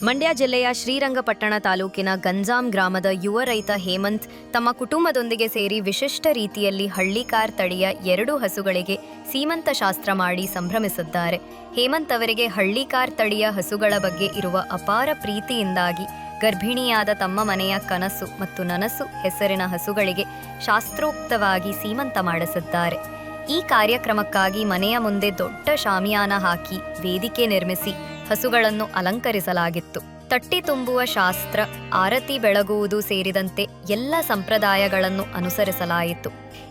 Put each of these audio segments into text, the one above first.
ಮಂಡ್ಯ ಜಿಲ್ಲೆಯ ಶ್ರೀರಂಗಪಟ್ಟಣ ತಾಲೂಕಿನ ಗಂಜಾಂ ಗ್ರಾಮದ ಯುವ ರೈತ ಹೇಮಂತ್ ತಮ್ಮ ಕುಟುಂಬದೊಂದಿಗೆ ಸೇರಿ ವಿಶಿಷ್ಟ ರೀತಿಯಲ್ಲಿ ಹಳ್ಳಿಕಾರ್ ತಳಿಯ ಎರಡು ಹಸುಗಳಿಗೆ ಸೀಮಂತ ಶಾಸ್ತ್ರ ಮಾಡಿ ಸಂಭ್ರಮಿಸಿದ್ದಾರೆ. ಹೇಮಂತ್ ಅವರಿಗೆ ಹಳ್ಳಿಕಾರ್ ತಳಿಯ ಹಸುಗಳ ಬಗ್ಗೆ ಇರುವ ಅಪಾರ ಪ್ರೀತಿಯಿಂದಾಗಿ ಗರ್ಭಿಣಿಯಾದ ತಮ್ಮ ಮನೆಯ ಕನಸು ಮತ್ತು ನನಸು ಹೆಸರಿನ ಹಸುಗಳಿಗೆ ಶಾಸ್ತ್ರೋಕ್ತವಾಗಿ ಸೀಮಂತ ಮಾಡಿಸಿದ್ದಾರೆ. ಈ ಕಾರ್ಯಕ್ರಮಕ್ಕಾಗಿ ಮನೆಯ ಮುಂದೆ ದೊಡ್ಡ ಶಾಮಿಯಾನ ಹಾಕಿ ವೇದಿಕೆ ನಿರ್ಮಿಸಿ ಹಸುಗಳನ್ನು ಅಲಂಕರಿಸಲಾಗಿತ್ತು. ತಟ್ಟಿ ತುಂಬುವ ಶಾಸ್ತ್ರ, ಆರತಿ ಬೆಳಗುವುದು ಸೇರಿದಂತೆ ಎಲ್ಲ ಸಂಪ್ರದಾಯಗಳನ್ನು ಅನುಸರಿಸಲಾಯಿತು.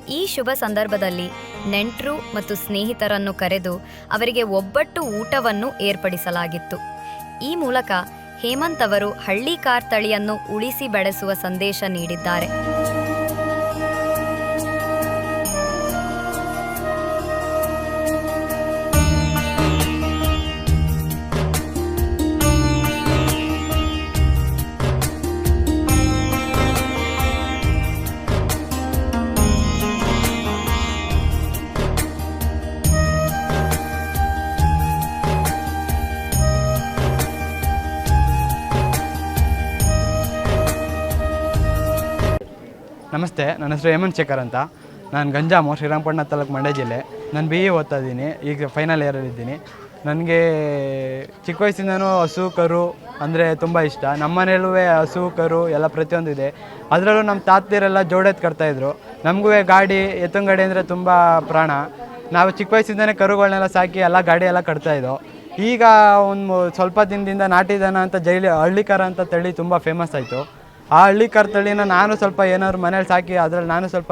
ಈ ಶುಭ ಸಂದರ್ಭದಲ್ಲಿ ನೆಂಟರು ಮತ್ತು ಸ್ನೇಹಿತರನ್ನು ಕರೆದು ಅವರಿಗೆ ಒಬ್ಬಟ್ಟು ಊಟವನ್ನು ಏರ್ಪಡಿಸಲಾಗಿತ್ತು. ಈ ಮೂಲಕ ಹೇಮಂತ್ ಅವರು ಹಳ್ಳಿ ಕಾರ್ತಳಿಯನ್ನು ಉಳಿಸಿ ಬೆಳೆಸುವ ಸಂದೇಶ ನೀಡಿದ್ದಾರೆ. ನಮಸ್ತೆ, ನನ್ನ ಹೆಸರು ಹೇಮಂತ್ ಶೇಖರ್ ಅಂತ. ನಾನು ಗಂಜಾಮು ಶ್ರೀರಂಗಪಟ್ಟಣ ತಾಲೂಕು ಮಂಡ್ಯ ಜಿಲ್ಲೆ. ನಾನು ಬಿ ಇ ಓದ್ತಾ ಇದ್ದೀನಿ, ಈಗ ಫೈನಲ್ ಇಯರಲ್ಲಿದ್ದೀನಿ ನನಗೆ ಚಿಕ್ಕ ವಯಸ್ಸಿಂದನೂ ಹಸು, ಕರು ಅಂದರೆ ತುಂಬ ಇಷ್ಟ. ನಮ್ಮ ಮನೇಲೂ ಹಸು, ಕರು ಎಲ್ಲ ಪ್ರತಿಯೊಂದು ಇದೆ. ಅದರಲ್ಲೂ ನಮ್ಮ ತಾತಿಯರೆಲ್ಲ ಜೋಡೆತ್ ಕಟ್ತಾಯಿದ್ರು ನಮಗೂ ಗಾಡಿ ಎತ್ತಂಗಡಿ ಗಾಡಿ ಅಂದರೆ ತುಂಬ ಪ್ರಾಣ. ನಾವು ಚಿಕ್ಕ ವಯಸ್ಸಿಂದನೇ ಕರುಗಳನ್ನೆಲ್ಲ ಸಾಕಿ ಎಲ್ಲ ಗಾಡಿ ಎಲ್ಲ ಕಟ್ತಾಯಿದ್ದೋ ಈಗ ಒಂದು ಸ್ವಲ್ಪ ದಿನದಿಂದ ನಾಟಿ ದನ ಅಂತ ಜೈಲಿ, ಹಳ್ಳಿಕರ ಅಂತ ತಳಿ ತುಂಬ ಫೇಮಸ್ ಆಯಿತು. ಆ ಹಳ್ಳಿ ಕರ್ತಳಿನ ನಾನು ಸ್ವಲ್ಪ ಏನಾದ್ರು ಮನೇಲಿ ಸಾಕಿ, ಅದ್ರಲ್ಲಿ ನಾನು ಸ್ವಲ್ಪ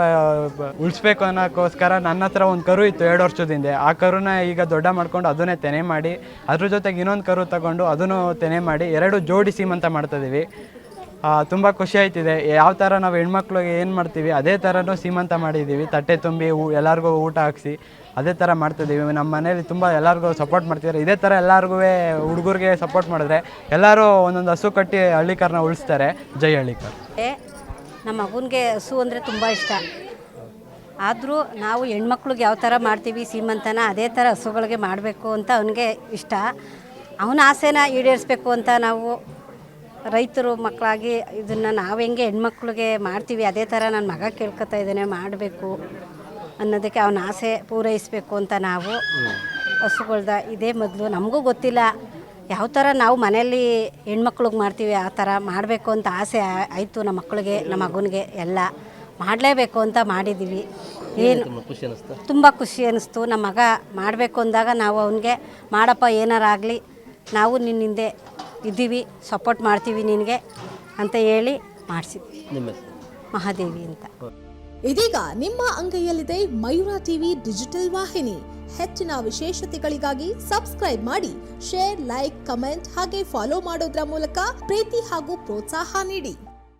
ಉಳಿಸ್ಬೇಕು ಅನ್ನೋಕ್ಕೋಸ್ಕರ ನನ್ನ ಹತ್ರ ಒಂದು ಕರು ಇತ್ತು ಎರಡು ವರ್ಷದಿಂದ ಆ ಕರುನ ಈಗ ದೊಡ್ಡ ಮಾಡ್ಕೊಂಡು ಅದನ್ನೇ ತೆನೆ ಮಾಡಿ, ಅದ್ರ ಜೊತೆಗೆ ಇನ್ನೊಂದು ಕರು ತಗೊಂಡು ಅದನ್ನು ತೆನೆ ಮಾಡಿ ಎರಡು ಜೋಡಿ ಮಾಡ್ತಾ ಮಾಡ್ತಾಯಿದ್ದೀವಿ ತುಂಬ ಖುಷಿ ಆಯ್ತಿದೆ. ಯಾವ ಥರ ನಾವು ಹೆಣ್ಮಕ್ಳಿಗೆ ಏನು ಮಾಡ್ತೀವಿ, ಅದೇ ಥರನೂ ಸೀಮಂತ ಮಾಡಿದ್ದೀವಿ ತಟ್ಟೆ ತುಂಬಿ ಊ, ಎಲ್ಲರಿಗೂ ಊಟ ಹಾಕ್ಸಿ ಅದೇ ಥರ ಮಾಡ್ತಿದ್ದೀವಿ ನಮ್ಮ ಮನೇಲಿ ತುಂಬ ಎಲ್ಲರಿಗೂ ಸಪೋರ್ಟ್ ಮಾಡ್ತಿದ್ದಾರೆ ಇದೇ ಥರ ಎಲ್ಲರಿಗೂ ಹುಡುಗರಿಗೆ ಸಪೋರ್ಟ್ ಮಾಡಿದ್ರೆ ಎಲ್ಲರೂ ಒಂದೊಂದು ಹಸು ಕಟ್ಟಿ ಹಳ್ಳಿಕಾರನ್ನ ಉಳಿಸ್ತಾರೆ. ಜೈ ಹಳ್ಳಿಕಾರ್. ನಮ್ಮ ಮಗನಿಗೆ ಹಸು ಅಂದರೆ ತುಂಬ ಇಷ್ಟ. ಆದರೂ ನಾವು ಹೆಣ್ಮಕ್ಳಿಗೆ ಯಾವ ಥರ ಮಾಡ್ತೀವಿ, ಸೀಮಂತನ ಅದೇ ಥರ ಹಸುಗಳಿಗೆ ಮಾಡಬೇಕು ಅಂತ ಅವನಿಗೆ ಇಷ್ಟ. ಅವನ ಆಸೆನ ಈಡೇರಿಸ್ಬೇಕು ಅಂತ ನಾವು ರೈತರು ಮಕ್ಕಳಾಗಿ ಇದನ್ನು ನಾವು ಹೆಂಗೆ ಹೆಣ್ಮಕ್ಳಿಗೆ ಮಾಡ್ತೀವಿ ಅದೇ ಥರ ನನ್ನ ಮಗ ಕೇಳ್ಕೊತಾ ಇದ್ದಾನೆ ಮಾಡಬೇಕು ಅನ್ನೋದಕ್ಕೆ ಅವನ ಆಸೆ ಪೂರೈಸಬೇಕು ಅಂತ ನಾವು ಹಸುಗಳ್ದ ಇದೇ ಮೊದಲು. ನಮಗೂ ಗೊತ್ತಿಲ್ಲ ಯಾವ ಥರ ನಾವು ಮನೆಯಲ್ಲಿ ಹೆಣ್ಮಕ್ಳಿಗೆ ಮಾಡ್ತೀವಿ ಆ ಥರ ಮಾಡಬೇಕು ಅಂತ ಆಸೆ ಆಯಿತು ನಮ್ಮ ಮಕ್ಕಳಿಗೆ ನಮ್ಮ ಮಗನಿಗೆ ಎಲ್ಲ. ಮಾಡಲೇಬೇಕು ಅಂತ ಮಾಡಿದ್ದೀವಿ ಏನು ತುಂಬ ಖುಷಿ ಅನ್ನಿಸ್ತು ನಮ್ಮ ಮಗ ಮಾಡಬೇಕು ಅಂದಾಗ ನಾವು ಅವನಿಗೆ ಮಾಡಪ್ಪ ಏನಾರಾಗಲಿ ನಾವು ನಿನ್ನ ಹಿಂದೆ ಇದ್ದೀವಿ ಸಪೋರ್ಟ್ ಮಾಡ್ತೀವಿ ನಿನಗೆ ಅಂತ ಹೇಳಿ ಮಾಡಿಸಿದ್ವಿ. ಮಹಾದೇವಿ ಅಂತ. ಇದೀಗ ನಿಮ್ಮ ಅಂಗೈಯಲ್ಲಿದೆ ಮಯೂರ ಟಿವಿ ಡಿಜಿಟಲ್ ವಾಹಿನಿ. ಹೆಚ್ಚಿನ ವಿಶೇಷತೆಗಳಿಗಾಗಿ ಸಬ್ಸ್ಕ್ರೈಬ್ ಮಾಡಿ ಶೇರ್ ಲೈಕ್ ಕಮೆಂಟ್ ಹಾಗೆ ಫಾಲೋ ಮಾಡೋದ್ರ ಮೂಲಕ ಪ್ರೀತಿ ಹಾಗೂ ಪ್ರೋತ್ಸಾಹ ನೀಡಿ.